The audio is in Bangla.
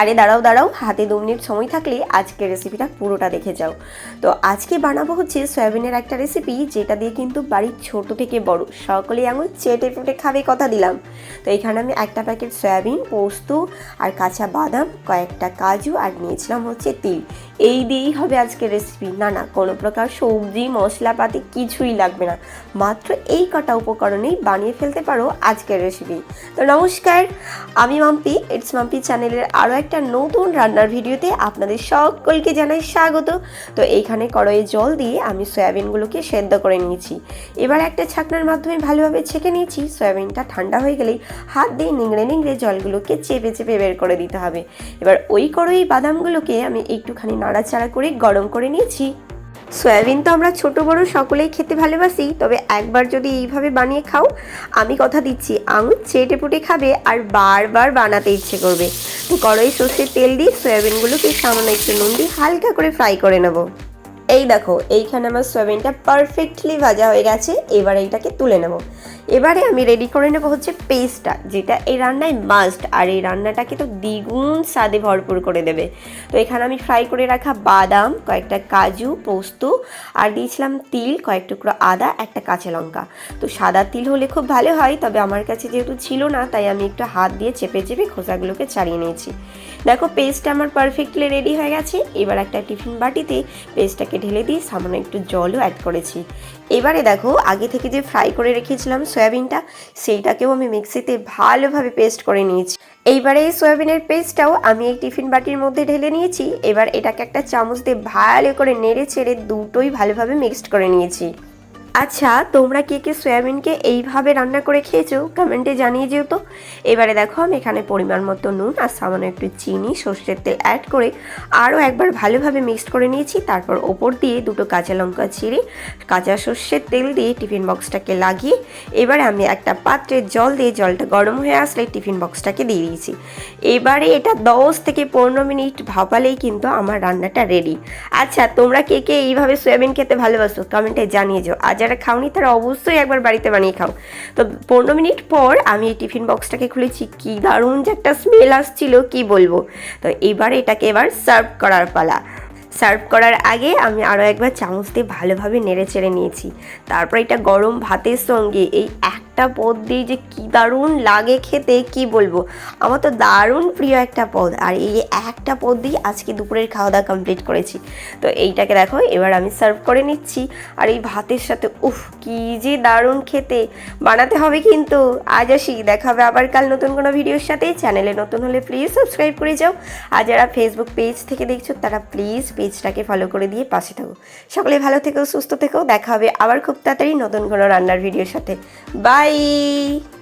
আরে দাঁড়াও দাঁড়াও, হাতে দু মিনিট সময় থাকলে আজকের রেসিপিটা পুরোটা দেখে যাও। তো আজকে বানাবো হচ্ছে সয়াবিনের একটা রেসিপি যেটা দিয়ে কিন্তু বাড়ির ছোট থেকে বড় সকলেই আঙুল চেটে ফুটে খাবে কথা দিলাম। তো এখানে আমি একটা প্যাকেট সয়াবিন, পোস্ত আর কাঁচা বাদাম, কয়েকটা কাজু আর নিয়েছিলাম হচ্ছে তিল। এই দিয়েই হবে আজকের রেসিপি না না, কোনো প্রকার সবজি, মশলাপাতি কিছুই লাগবে না। মাত্র এই কটা উপকরণেই বানিয়ে ফেলতে পারো আজকের রেসিপি তো নমস্কার, আমি মাম্পি ইটস মাম্পি চ্যানেলের আরও একটা নতুন রান্নার ভিডিওতে আপনাদের সকলকে জানাই স্বাগত। তো এইখানে কড়াইয়ে জল দিয়ে আমি সয়াবিনগুলোকে সেদ্ধ করে নিয়েছি। এবার একটা ছাকনার মাধ্যমে ভালোভাবে ছেঁকে নিয়েছি। সয়াবিনটা ঠান্ডা হয়ে গেলেই হাত দিয়ে নিংড়ে নিংড়ে জলগুলোকে চেপে চেপে বের করে দিতে হবে। এবার ওই কড়াই বাদামগুলোকে আমি একটুখানি নাড়াচাড়া করে গরম করে নিয়েছি। সয়াবিন তো আমরা ছোট বড় সকলেই খেতে ভালোবাসি, তবে একবার যদি এইভাবে বানিয়ে খাও, আমি কথা দিচ্ছি, আঙুর চেটে পুটে খাবে আর বারবার বানাতে ইচ্ছে করবে। কড়াই সর্ষের তেল দিয়ে সয়াবিনগুলোকে সামান্য একটু নুন দিয়ে হালকা করে ফ্রাই করে নেব। এই দেখো, এইখানে আমার সয়াবিনটা পারফেক্টলি ভাজা হয়ে গেছে, এবার এইটাকে তুলে নেব। এবারে আমি রেডি করে নেব হচ্ছে পেস্টটা যেটা এই রান্নায় মাস্ট আর এই রান্নাটাকে তো দ্বিগুণ স্বাদে ভরপুর করে দেবে। তো এখানে আমি ফ্রাই করে রাখা বাদাম, কয়েকটা কাজু, পোস্ত, আর দিয়েছিলাম তিল, কয়েক টুকরো আদা, একটা কাঁচা লঙ্কা। তো সাদা তিল হলে খুব ভালো হয়, তবে আমার কাছে যেহেতু ছিল না, তাই আমি একটু হাত দিয়ে চেপে চেপে খোসাগুলোকে ছাড়িয়ে নিয়েছি। দেখো পেস্টটা আমার পারফেক্টলি রেডি হয়ে গেছে, এবার একটা টিফিন বাটিতে পেস্টটাকে ঢেলে দিয়ে সামান্য একটু জলও অ্যাড করেছি। এবারে দেখো, আগে থেকে যে ফ্রাই করে রেখেছিলাম সয়াবিনটা, সেইটাকেও আমি মিক্সিতে ভালোভাবে পেস্ট করে নিয়েছি। এইবারে এই সয়াবিনের পেস্টটাও আমি এই টিফিন বাটির মধ্যে ঢেলে নিয়েছি। এবার এটাকে একটা চামচ দিয়ে ভালো করে নেড়ে ছেড়ে দুটোই ভালোভাবে মিক্সড করে নিয়েছি। আচ্ছা তোমরা কে কে সয়াবিনকে এইভাবে রান্না করে খেয়েছো? কমেন্টে জানিয়ে যেও তো। এবারে দেখো, আমি এখানে পরিমাণ মতো নুন আর সামান্য একটু চিনি, সর্ষের তেল অ্যাড করে আরও একবার ভালোভাবে মিক্সড করে নিয়েছি। তারপর ওপর দিয়ে দুটো কাঁচা লঙ্কা ছিঁড়ে কাঁচা সর্ষের তেল দিয়ে টিফিন বক্সটাকে লাগিয়ে এবারে আমি একটা পাত্রে জল দিয়ে জলটা গরম হয়ে আসলে টিফিন বক্সটাকে দিয়ে দিয়েছি। এবারে এটা দশ থেকে পনেরো মিনিট ভাপালেই কিন্তু আমার রান্নাটা রেডি আচ্ছা তোমরা কে কে এইভাবে সয়াবিন খেতে ভালোবাসো? কমেন্টে জানিয়ে যাও। আর যারা খাওনি তারা অবশ্যই একবার বাড়িতে বানিয়ে খাও। তো পনেরো মিনিট পর আমি এই টিফিন বক্সটাকে খুলেছি, কি দারুণ যে একটা স্মেল আসছিল, কি বলব? তো এবার এটাকে এবার সার্ভ করার পালা। সার্ভ করার আগে আমি আরও একবার চামচ দিয়ে ভালোভাবে নেড়ে চেড়ে নিয়েছি। তারপর এটা গরম ভাতের সঙ্গে এই একটা পদ দিয়ে যে কী দারুণ লাগে খেতে, কি বলব? আমার তো দারুণ প্রিয় একটা পদ। আর এই একটা পদ দিয়ে আজকে দুপুরের খাওয়া দাওয়া কমপ্লিট করেছি। তো এইটাকে দেখো, এবার আমি সার্ভ করে নিচ্ছি। আর এই ভাতের সাথে, উফ, কি যে দারুণ খেতে। বানাতে হবে কিন্তু। আজ আসি, দেখা হবে আবার কাল নতুন কোনো ভিডিওর সাথে। চ্যানেলে নতুন হলে প্লিজ সাবস্ক্রাইব করে যাও। আর যারা ফেসবুক পেজ থেকে দেখছ, তারা প্লিজ পেজটাকে ফলো করে দিয়ে পাশে থাকো। সকলে ভালো থেকো, সুস্থ থেকো। দেখা হবে আবার খুব তাড়াতাড়ি নতুন কোনো রান্নার ভিডিওর সাথে। Bye Bye!